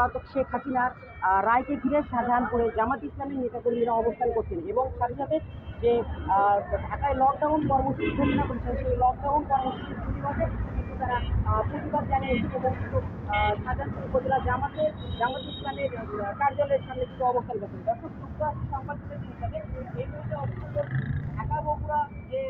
পলাতক শেখ হাসিনার রায়কে ঘিরে শাহজাহানপুরে জামাত ইসলামী নেতাকর্মীরা অবস্থান করছেন এবং সাথে সাথে যে ঢাকায় লকডাউন কর্মসূচি, ঘোষণা করেছেন, সেই লকডাউন কর্মসূচির প্রতিবাদে কিন্তু তারা প্রতিবাদ জানিয়েছেন এবং কিন্তু শাহজাহানপুর উপজেলা জামাতে, জামাত ইসলামের কার্যালয়ের সামনে কিন্তু অবস্থান করছেন। দর্শক সাংবাদিকদের হিসাবে এই মুহূর্তে অবস্থান ঢাকা বগুড়া যে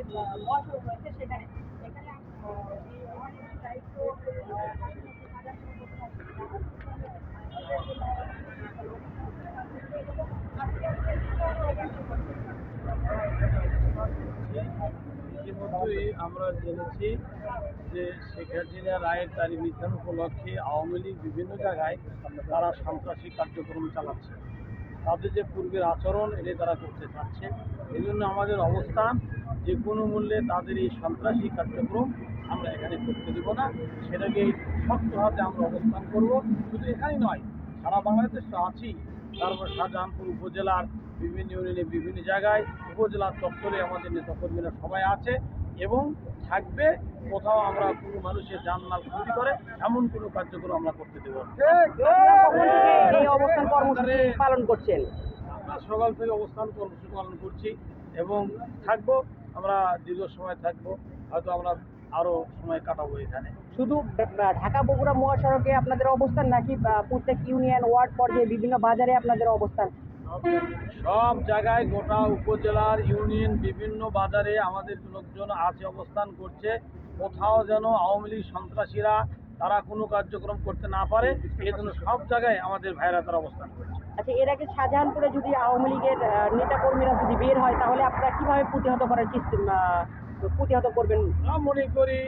ইতিমধ্যেই আমরা জেনেছি যে শেখ হাসিনা রায়ের তারিখ নির্ধারণ উপলক্ষে আওয়ামী লীগ বিভিন্ন জায়গায় তারা সন্ত্রাসী কার্যক্রম চালাচ্ছে। তাদের যে পূর্বের আচরণ এটি তারা করতে চাচ্ছে। এই জন্য আমাদের অবস্থান, যে কোনো মূল্যে তাদের এই সন্ত্রাসী কার্যক্রম আমরা এখানে করতে দেব না। সেটাকে শক্ত হাতে আমরা অবস্থান করব। শুধু এখানেই নয়, সারা বাংলাদেশ তো আছি তারপর শাহজাহানপুর উপজেলার বিভিন্ন ইউনিয়নে বিভিন্ন জায়গায় উপজেলার চত্বরে আমাদের নেতাকর্মীরা সবাই আছে। এবং থাকবে কোথাও আমরা কোনো মানুষের জানমাল ক্ষতি করে এমন কোনো কার্যক্রম আমরা করতে দেবো অবস্থান কর্মসূচি পালন করছেন? আমরা সকাল থেকে অবস্থান কর্মসূচি পালন করছি এবং থাকব আমরা দীর্ঘ সময় থাকব হয়তো আমরা আরও সময় কাটাবো এখানে। শুধু ঢাকা বগুড়া মহাসড়কে আপনাদের অবস্থান নাকি প্রত্যেক ইউনিয়ন ওয়ার্ড পর্যায়ে বিভিন্ন বাজারে আপনাদের অবস্থান? সব জায়গায় গোটা উপজেলার ইউনিয়ন বিভিন্ন বাজারে আমাদের লোকজন আছে অবস্থান করছে। কোথাও যেন আওয়ামী লীগ সন্ত্রাসীরা তারা কোনো কার্যক্রম করতে না পারে এই জন্য সব জায়গায় আমাদের ভাইরা তারা অবস্থান করছে। আচ্ছা এর আগে শাহজাহানপুরে যদি আওয়ামী লীগের নেতা কর্মীরা যদি বের হয় তাহলে আপনারা কীভাবে প্রতিহত করার প্রতিহত করবেন? মনে করি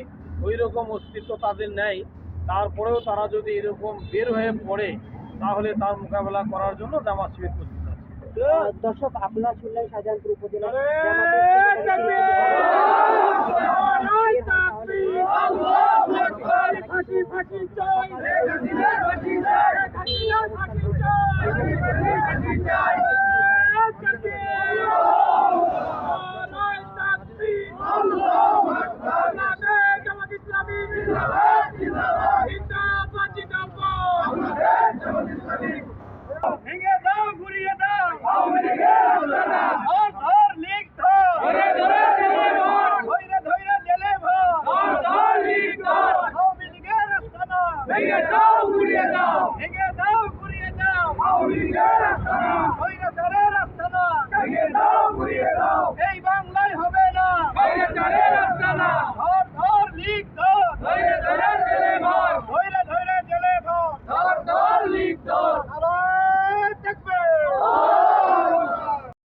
ওই রকম অস্তিত্ব তাদের নেই। তারপরেও তারা যদি এরকম বের হয়ে পড়ে তাহলে তার মোকাবেলা করার জন্য জামাত শিবির আহ, দর্শক আপনার শুনলেন শাহজাহানপুর উপজেলা ভেঙে Ninguém dá o Curiedão! Ninguém dá o Curiedão! Ao Miguel!